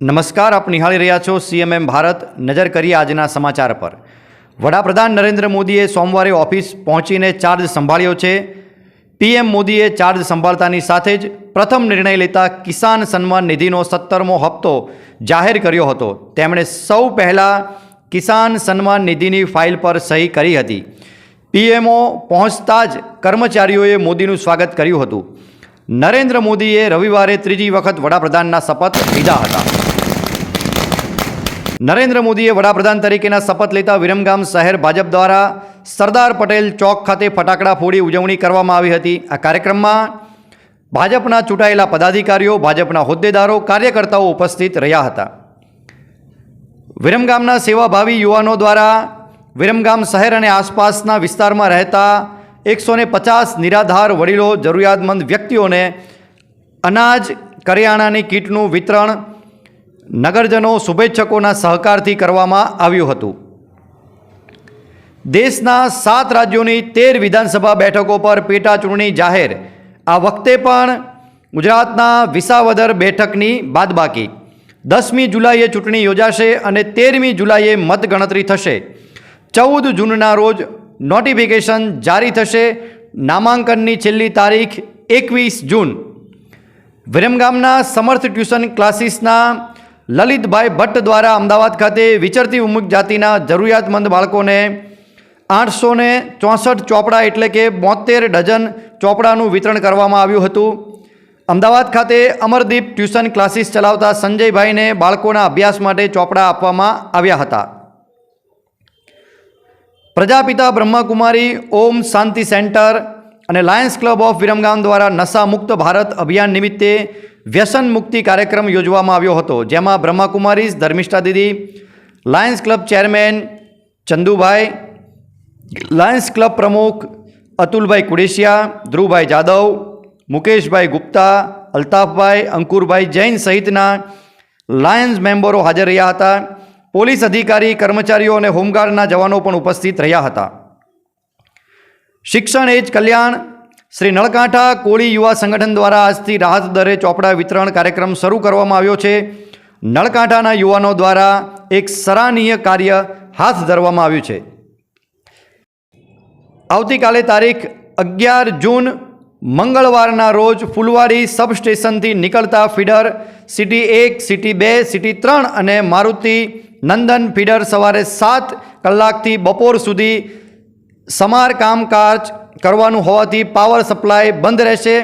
નમસ્કાર, આપ નિહાળી રહ્યા છો સીએમએમ ભારત. નજર કરીએ આજના સમાચાર પર. વડાપ્રધાન નરેન્દ્ર મોદીએ સોમવારે ઓફિસ પહોંચીને ચાર્જ સંભાળ્યો છે. પીએમ મોદીએ ચાર્જ સંભાળતાની સાથે જ પ્રથમ નિર્ણય લેતા કિસાન સન્માન નિધિનો સત્તરમો હપ્તો જાહેર કર્યો હતો. તેમણે સૌ પહેલાં કિસાન સન્માન નિધિની ફાઇલ પર સહી કરી હતી. પીએમઓ પહોંચતા જ કર્મચારીઓએ મોદીનું સ્વાગત કર્યું હતું. નરેન્દ્ર મોદીએ રવિવારે ત્રીજી વખત વડાપ્રધાનના શપથ લીધા હતા. નરેન્દ્ર મોદીએ વડાપ્રધાન તરીકેના શપથ લેતા વિરમગામ શહેર ભાજપ દ્વારા સરદાર પટેલ ચોક ખાતે ફટાકડા ફોડી ઉજવણી કરવામાં આવી હતી. આ કાર્યક્રમમાં ભાજપના ચૂંટાયેલા પદાધિકારીઓ, ભાજપના હોદ્દેદારો, કાર્યકર્તાઓ ઉપસ્થિત રહ્યા હતા. વિરમગામના સેવાભાવી યુવાનો દ્વારા વિરમગામ શહેર અને આસપાસના વિસ્તારમાં રહેતા એકસો ને પચાસ નિરાધાર વડીલો, જરૂરિયાતમંદ વ્યક્તિઓને અનાજ, કરિયાણાની કીટનું વિતરણ નગરજનો શુભેચ્છકોના સહકારથી કરવામાં આવ્યું હતું. દેશના સાત રાજ્યોની તેર વિધાનસભા બેઠકો પર પેટા ચૂંટણી જાહેર. આ વખતે પણ ગુજરાતના વિસાવદર બેઠકની બાદબાકી. દસમી જુલાઈએ ચૂંટણી યોજાશે અને તેરમી જુલાઈએ મતગણતરી થશે. ચૌદ જૂનના રોજ નોટિફિકેશન જારી થશે. નામાંકનની છેલ્લી તારીખ એકવીસ જૂન. વિરમગામના સમર્થ ટ્યુશન ક્લાસીસના લલિતભાઈ ભટ્ટ દ્વારા અમદાવાદ ખાતે વિચરતી ઉમુક જાતિના જરૂરિયાતમંદ બાળકોને આઠસો ને ચોસઠ ચોપડા એટલે કે બોતેર ડઝન ચોપડાનું વિતરણ કરવામાં આવ્યું હતું. અમદાવાદ ખાતે અમરદીપ ટ્યુશન ક્લાસીસ ચલાવતા સંજયભાઈને બાળકોના અભ્યાસ માટે ચોપડા આપવામાં આવ્યા હતા. પ્રજાપિતા બ્રહ્માકુમારી, ઓમ શાંતિ સેન્ટર અને લાયન્સ ક્લબ ઓફ વિરમગામ દ્વારા નશા મુક્ત ભારત અભિયાન નિમિત્તે વ્યસન મુક્તિ કાર્યક્રમ યોજવામાં આવ્યો હતો, જેમાં Brahmakumaris Dharmishtha didi lions club chairman Chandubhai lions club પ્રમુખ અતુલભાઈ કુડેશિયા ધ્રુવભાઈ જાદવ, મુકેશભાઈ ગુપ્તા, અલ્તાફભાઈ, અંકુરભાઈ જૈન સહિતના લાયન્સ મેમ્બરો હાજર રહ્યા હતા. પોલીસ અધિકારી, કર્મચારીઓ અને હોમગાર્ડના જવાનો પણ ઉપસ્થિત રહ્યા હતા. શિક્ષણ એ જ કલ્યાણ શ્રી નળકાંઠા કોળી યુવા સંગઠન દ્વારા આજથી રાહત દરે ચોપડા વિતરણ કાર્યક્રમ શરૂ કરવામાં આવ્યો છે. નળકાંઠાના યુવાનો દ્વારા એક સરાહનીય કાર્ય હાથ ધરવામાં આવ્યું છે. આવતીકાલે તારીખ અગિયાર જૂન, મંગળવારના રોજ ફુલવાડી સબસ્ટેશનથી નીકળતા ફીડર સિટી એક, સિટી બે, સિટી ત્રણ અને મારુતિ નંદન ફીડર સવારે સાત કલાકથી બપોર સુધી સમારકામ કાજ કરવાનું હોવાથી પાવર સપ્લાય બંધ રહેશે.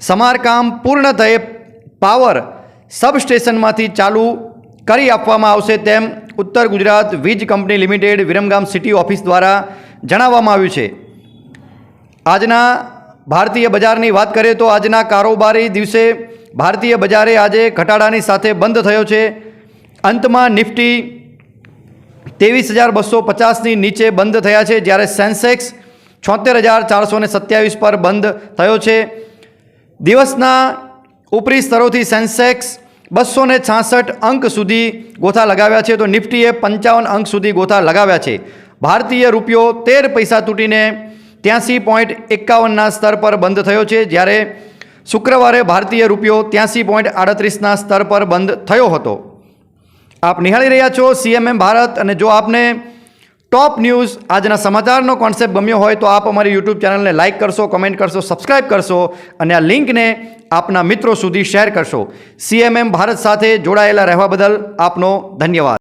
સમારકામ પૂર્ણ થયે પાવર સબસ્ટેશનમાંથી ચાલુ કરી આપવામાં આવશે તેમ ઉત્તર ગુજરાત વીજ company limited Viramgam city office દ્વારા જણાવવામાં આવ્યું છે. આજના ભારતીય બજારની વાત કરીએ તો આજના કારોબારી દિવસે ભારતીય બજારે આજે ઘટાડાની સાથે બંધ થયો છે. અંતમાં નિફ્ટી ત્રેવીસ હજાર બસો પચાસની નીચે બંધ થયા છે. જ્યારે સેન્સેક્સ છોતેર હજાર ચારસો સત્યાવીસ પર બંધ થયો છે. દિવસના ઉપરી સ્તરોથી સેન્સેક્સ બસો ને છાસઠ અંક સુધી ગોથા લગાવ્યા છે. તો નિફ્ટીએ પંચાવન અંક સુધી ગોથા લગાવ્યા છે. ભારતીય રૂપિયો તેર પૈસા તૂટીને ત્યાંસી પોઈન્ટ એકાવનના સ્તર પર બંધ થયો છે. જ્યારે શુક્રવારે ભારતીય રૂપિયો ત્યાંસી પોઈન્ટ આડત્રીસના સ્તર પર બંધ થયો હતો. આપ નિહાળી રહ્યા છો સીએમએમ ભારત અને જો આપને ટોપ ન્યૂઝ આજના સમાચારનો કોન્સેપ્ટ ગમ્યો હોય તો આપ અમારી યુટ્યુબ ચેનલને લાઇક કરશો કમેન્ટ કરશો સબસ્ક્રાઇબ કરશો અને આ લિંકને આપના મિત્રો સુધી શેર કરશો. સીએમએમ ભારત સાથે જોડાયેલા રહેવા બદલ આપનો ધન્યવાદ.